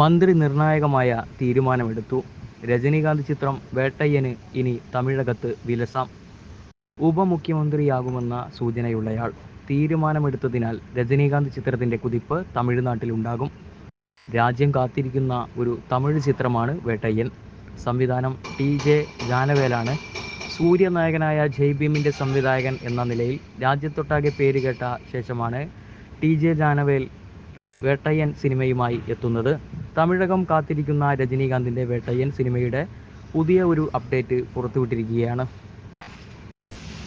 മന്ത്രി നിർണായകമായ തീരുമാനമെടുത്തു. രജനീകാന്ത് ചിത്രം വേട്ടയ്യന് ഇനി തമിഴകത്ത് വിലസാം. ഉപമുഖ്യമന്ത്രിയാകുമെന്ന സൂചനയുള്ളയാൾ തീരുമാനമെടുത്തതിനാൽ രജനീകാന്ത് ചിത്രത്തിന്റെ കുതിപ്പ് തമിഴ്നാട്ടിലുണ്ടാകും. രാജ്യം കാത്തിരിക്കുന്ന ഒരു തമിഴ് ചിത്രമാണ് വേട്ടയ്യൻ. സംവിധാനം ടി ജെ ജാനവേലാണ്. സൂര്യനായകനായ ജയ് ഭീമിന്റെ സംവിധായകൻ എന്ന നിലയിൽ രാജ്യത്തൊട്ടാകെ പേരുകേട്ട ശേഷമാണ് ടി ജെ ജാനവേൽ വേട്ടയ്യൻ സിനിമയുമായി എത്തുന്നത്. തമിഴകം കാത്തിരിക്കുന്ന രജനീകാന്തിന്റെ വേട്ടയ്യൻ സിനിമയുടെ പുതിയ ഒരു അപ്ഡേറ്റ് പുറത്തുവിട്ടിരിക്കുകയാണ്.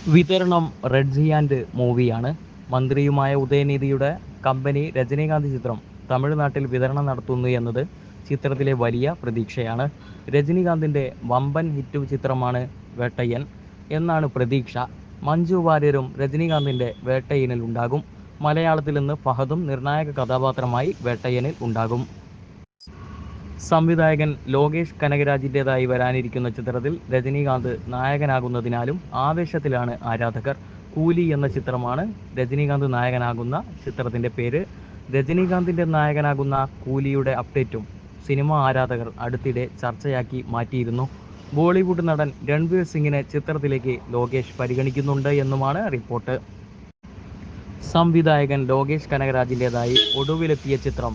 വിതരണം റെഡ് ആൻഡ് മൂവിയാണ്. മന്ത്രിയുമായ ഉദയനിധിയുടെ കമ്പനി രജനീകാന്ത് ചിത്രം തമിഴ്നാട്ടിൽ വിതരണം നടത്തുന്നു എന്നത് ചിത്രത്തിലെ വലിയ പ്രതീക്ഷയാണ്. രജനീകാന്തിന്റെ വമ്പൻ ഹിറ്റ് ചിത്രമാണ് വേട്ടയ്യൻ എന്നാണ് പ്രതീക്ഷ. മഞ്ജു വാര്യരും രജനീകാന്തിന്റെ വേട്ടയ്യനിൽ ഉണ്ടാകും. മലയാളത്തിൽ നിന്ന് ഫഹദും നിർണായക കഥാപാത്രമായി വേട്ടയ്യനിൽ ഉണ്ടാകും. സംവിധായകൻ ലോകേഷ് കനകരാജിന്റെതായി വരാനിരിക്കുന്ന ചിത്രത്തിൽ രജനീകാന്ത് നായകനാകുന്നതിനാലും ആവേശത്തിലാണ് ആരാധകർ. കൂലി എന്ന ചിത്രമാണ് രജനീകാന്ത് നായകനാകുന്ന ചിത്രത്തിന്റെ പേര്. രജനീകാന്തിന്റെ നായകനാകുന്ന കൂലിയുടെ അപ്ഡേറ്റും സിനിമ ആരാധകർ അടുത്തിടെ ചർച്ചയാക്കി മാറ്റിയിരുന്നു. ബോളിവുഡ് നടൻ രൺവീർ സിംഗിനെ ചിത്രത്തിലേക്ക് ലോകേഷ് പരിഗണിക്കുന്നുണ്ട് എന്നുമാണ് റിപ്പോർട്ട്. സംവിധായകൻ ലോകേഷ് കനകരാജിന്റെതായി ഒടുവിലെത്തിയ ചിത്രം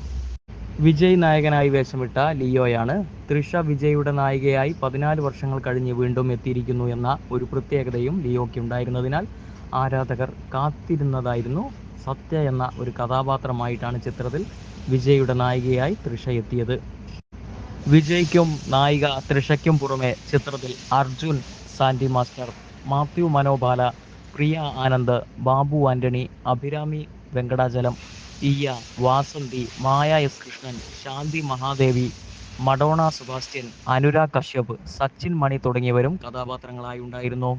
വിജയ് നായകനായി വേഷമിട്ട ലിയോയാണ് തൃഷ വിജയുടെ നായികയായി പതിനാല് വർഷങ്ങൾ കഴിഞ്ഞ് വീണ്ടും എത്തിയിരിക്കുന്നു എന്ന ഒരു പ്രത്യേകതയും ലിയോയ്ക്ക് ഉണ്ടായിരുന്നതിനാൽ ആരാധകർ കാത്തിരുന്നതായിരുന്നു സത്യ എന്ന ഒരു കഥാപാത്രമായിട്ടാണ് ചിത്രത്തിൽ വിജയുടെ നായികയായി തൃഷ എത്തിയത്. വിജയ്ക്കും നായിക തൃഷയ്ക്കും പുറമെ ചിത്രത്തിൽ അർജുൻ സാൻഡി മാസ്റ്റർ മാത്യു മനോബാല പ്രിയ ആനന്ദ് ബാബു ആന്റണി അഭിരാമി വെങ്കടാചലം ഇയ വാസന്തി മായ എസ് കൃഷ്ണൻ ശാന്തി മഹാദേവി മഡോണ സുബാസ്റ്റ്യൻ അനുരാഗ് കശ്യപ് സച്ചിൻ മണി തുടങ്ങിയവരും കഥാപാത്രങ്ങളായി ഉണ്ടായിരുന്നു.